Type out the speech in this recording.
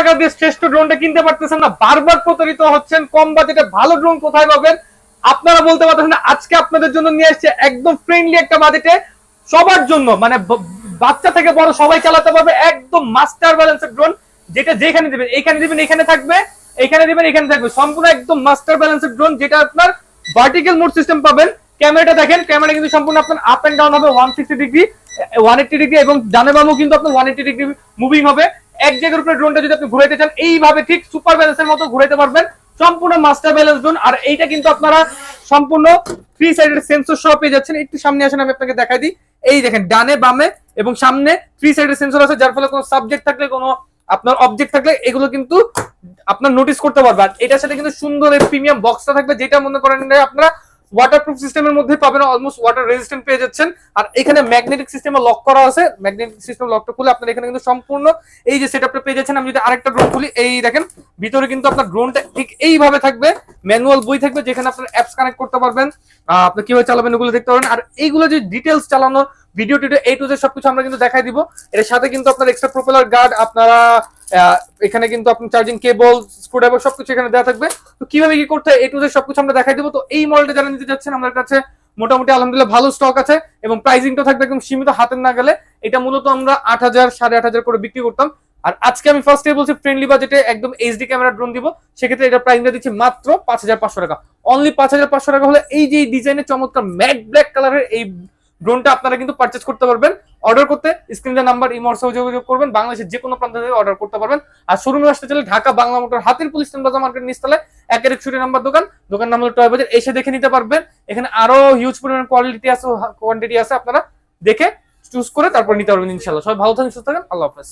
টাকা দিয়ে শ্রেষ্ঠ ড্রোনটা কিনতে পারতেছেন না, বারবার প্রতারিত হচ্ছেন, কম বাজেটে ভালো ড্রোন কোথায় পাবেন? আপনারা বলতে পারতেছেন আজকে আপনাদের জন্য নিয়ে আসছে একদম ফ্রেন্ডলি একটা বাজেটে সবার জন্য মানে বাচ্চা থেকে বড় সবাই চালাতে পারবে, একদম মাস্টার ব্যালেন্সের ড্রোন যেটা যেখানে দিবেন, এইখানে দিবেন এখানে থাকবে, এইখানে দিবেন এখানে থাকবে, সম্পূর্ণ একদম মাস্টার ব্যালেন্সের ড্রোন যেটা আপনার ভার্টিক্যাল মোড সিস্টেম পাবেন। ক্যামেরাটা দেখেন ক্যামেরা কিন্তু সম্পূর্ণ আপনার আপ এন্ড ডাউন হবে one sixty degree one eighty degree এবং ডানে বামও কিন্তু আপনার ওয়ান এইটি ডিগ্রি মুভিং হবে। এক জায়গার উপরে ড্রোনটা যদি আপনি ঘুরাইতে চান, এইভাবে ঠিক সুপার ব্যালেন্সের মতো ঘুরাইতে পারবেন। সম্পূর্ণ মাস্টার ব্যালেন্স ড্রোন আর এইটা কিন্তু আপনারা সম্পূর্ণ থ্রি সাইডের সেন্সর সহ পেয়ে যাচ্ছেন। একটু সামনে আসেন, আমি আপনাকে দেখাই দিই। এই দেখেন, ডানে, বামে এবং সামনে থ্রি সাইডের সেন্সর আছে, যার ফলে কোনো সাবজেক্ট থাকলে, কোনো আপনার অবজেক্ট থাকলে, এগুলো কিন্তু আপনার নোটিস করতে পারবে। আর এটার সাথে কিন্তু সুন্দর প্রিমিয়াম বক্সটা থাকবে, যেটা মনে করেন আপনারা ওয়াটারপ্রুফ সিস্টেমের মধ্যে পাবেন অলমোস্ট ওয়াটার রেজিস্ট্যান্ট পেয়ে যাচ্ছেন। আর এখানে ম্যাগনেটিক সিস্টেমে লক করা আছে। ম্যাগনেটিক সিস্টেম লকটা খুলে আপনার এখানে কিন্তু সম্পূর্ণ এই যে সেটআপটা পেয়ে যাচ্ছেন, আমি যদি আরেকটা ড্রোন খুলি, এই দেখেন, ভিতরে কিন্তু আপনার ড্রোনটা ঠিক এইভাবে থাকবে। ম্যানুয়াল বই থাকবে, যেখানে আপনার অ্যাপস কানেক্ট করতে পারবেন। আপনি কীভাবে চালাবেন ওগুলো দেখতে পারবেন। আর এইগুলো যে ডিটেলস চালানোর ভিডিও টিডিও এই টু সবকিছু আমরা কিন্তু দেখাই দিব। এর সাথে কিন্তু আপনার এক্সট্রা প্রোপেলার গার্ড আপনারা এখানে কিন্তু আপনার চার্জিং কেবল স্ক্রুড্রাইভার সবকিছু এখানে দেওয়া থাকবে। তো কীভাবে কি করতে এই টু জেড সবকিছু আমরা দেখাই দিব। তো এই মডেলটা যারা নিতে যাচ্ছেন, আমাদের কাছে মোটামুটি আলহামদুলিল্লাহ ভালো স্টক আছে এবং প্রাইসিংটা থাকবে একদম সীমিত হাতের না গেলে এটা মূলত আমরা আট হাজার, সাড়ে আট হাজার করে বিক্রি করতাম। আর আজকে আমি ফার্স্ট বলছি ফ্রেন্ডলি বাজেটে একদম এইচডি ক্যামেরা ড্রোন দিব। সেক্ষেত্রে এটা প্রাইসটা দিচ্ছি মাত্র পাঁচ হাজার পাঁচশো টাকা। অনলি পাঁচ হাজার পাঁচশো টাকা হলে এই যে ডিজাইনের চমৎকার ম্যাট ব্ল্যাক কালারের এই ড্রোনটা আপনারা কিন্তু পারচেজ করতে পারবেন। অর্ডার করতে স্ক্রিনটা নাম্বার ইমোর সহ যোগাযোগ করবেন, বাংলাদেশের যে কোনো প্রান্ত থেকে অর্ডার করতে পারবেন। আর শোরুমে আসতে চাইলে ঢাকা বাংলা মোটর হাতির পুলিশ বাজার মার্কেট নিচতলায় একের এক ছুটি নাম্বার দোকান। দোকান নাম হলো টয় বাজার এসে দেখে নিতে পারবেন। এখানে আরও হিউজ পরিমাণ কোয়ালিটি আছে কোয়ান্টিটি আছে আপনারা দেখে চুজ করে তারপর নিতে পারবেন ইনশাল্লাহ সবাই ভালো থাকেন, সুস্থ থাকেন, আল্লাহ হাফেজ।